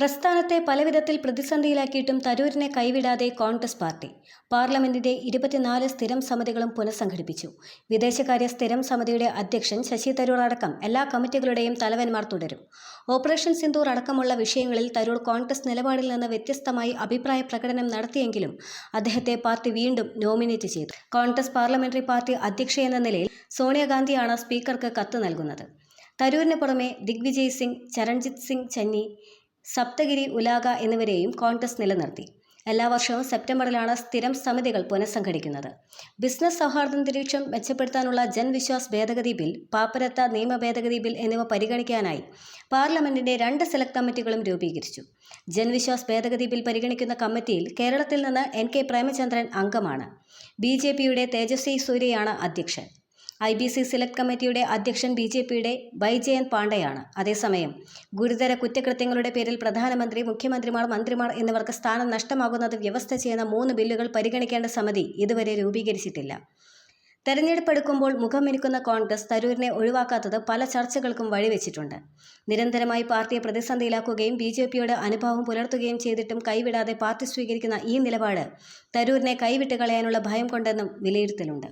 പ്രസ്ഥാനത്തെ പലവിധത്തിൽ പ്രതിസന്ധിയിലാക്കിയിട്ടും തരൂരിനെ കൈവിടാതെ കോൺഗ്രസ് പാർട്ടി. പാർലമെന്റിന്റെ ഇരുപത്തിനാല് സ്ഥിരം സമിതികളും പുനഃസംഘടിപ്പിച്ചു. വിദേശകാര്യ സ്ഥിരം സമിതിയുടെ അധ്യക്ഷൻ ശശി തരൂർ അടക്കം എല്ലാ കമ്മിറ്റികളുടെയും തലവന്മാർ തുടരും. ഓപ്പറേഷൻ സിന്ദൂർ അടക്കമുള്ള വിഷയങ്ങളിൽ തരൂർ കോൺഗ്രസ് നിലപാടിൽ നിന്ന് വ്യത്യസ്തമായി അഭിപ്രായ പ്രകടനം നടത്തിയെങ്കിലും അദ്ദേഹത്തെ പാർട്ടി വീണ്ടും നോമിനേറ്റ് ചെയ്തു. കോൺഗ്രസ് പാർലമെന്ററി പാർട്ടി അധ്യക്ഷ എന്ന നിലയിൽ സോണിയാഗാന്ധിയാണ് സ്പീക്കർക്ക് കത്ത് നൽകുന്നത്. തരൂരിന് പുറമെ ദിഗ്വിജയ് സിംഗ് ചരൺജിത് സിംഗ് ചന്നി സപ്തഗിരി ഉലാക എന്നിവരെയും കോൺഗ്രസ് നിലനിർത്തി. എല്ലാ വർഷവും സെപ്റ്റംബറിലാണ് സ്ഥിരം സമിതികൾ പുനഃസംഘടിക്കുന്നത്. ബിസിനസ് സൗഹാർദ്ദ അന്തരീക്ഷം മെച്ചപ്പെടുത്താനുള്ള ജൻവിശ്വാസ് ഭേദഗതി ബിൽ പാപ്പരത്ത നിയമ ഭേദഗതി ബിൽ എന്നിവ പരിഗണിക്കാനായി പാർലമെന്റിന്റെ രണ്ട് സെലക്ട് കമ്മിറ്റികളും രൂപീകരിച്ചു. ജൻവിശ്വാസ് ഭേദഗതി ബിൽ പരിഗണിക്കുന്ന കമ്മിറ്റിയിൽ കേരളത്തിൽ നിന്ന് എൻ കെ പ്രേമചന്ദ്രൻ അംഗമാണ്. ബി ജെ പിയുടെ തേജസ്വി സൂര്യയാണ് അധ്യക്ഷൻ. ഐ ബി സി സെലക്ട് കമ്മിറ്റിയുടെ അധ്യക്ഷൻ ബി ജെ പിയുടെ ബൈജയന്ത് പാണ്ഡെയാണ്. അതേസമയം ഗുരുതര കുറ്റകൃത്യങ്ങളുടെ പേരിൽ പ്രധാനമന്ത്രി മുഖ്യമന്ത്രിമാർ മന്ത്രിമാർ എന്നിവർക്ക് സ്ഥാനം നഷ്ടമാകുന്നത് വ്യവസ്ഥ ചെയ്യുന്ന മൂന്ന് ബില്ലുകൾ പരിഗണിക്കേണ്ട സമിതി ഇതുവരെ രൂപീകരിച്ചിട്ടില്ല. തെരഞ്ഞെടുപ്പ് എടുക്കുമ്പോൾ മുഖം കോൺഗ്രസ് തരൂരിനെ ഒഴിവാക്കാത്തത് പല ചർച്ചകൾക്കും വഴിവെച്ചിട്ടുണ്ട്. നിരന്തരമായി പാർട്ടിയെ പ്രതിസന്ധിയിലാക്കുകയും ബി ജെ പിയോട് അനുഭാവം പുലർത്തുകയും ചെയ്തിട്ടും കൈവിടാതെ പാർട്ടി സ്വീകരിക്കുന്ന ഈ നിലപാട് തരൂരിനെ കൈവിട്ട് കളയാനുള്ള ഭയം കൊണ്ടെന്നും വിലയിരുത്തലുണ്ട്.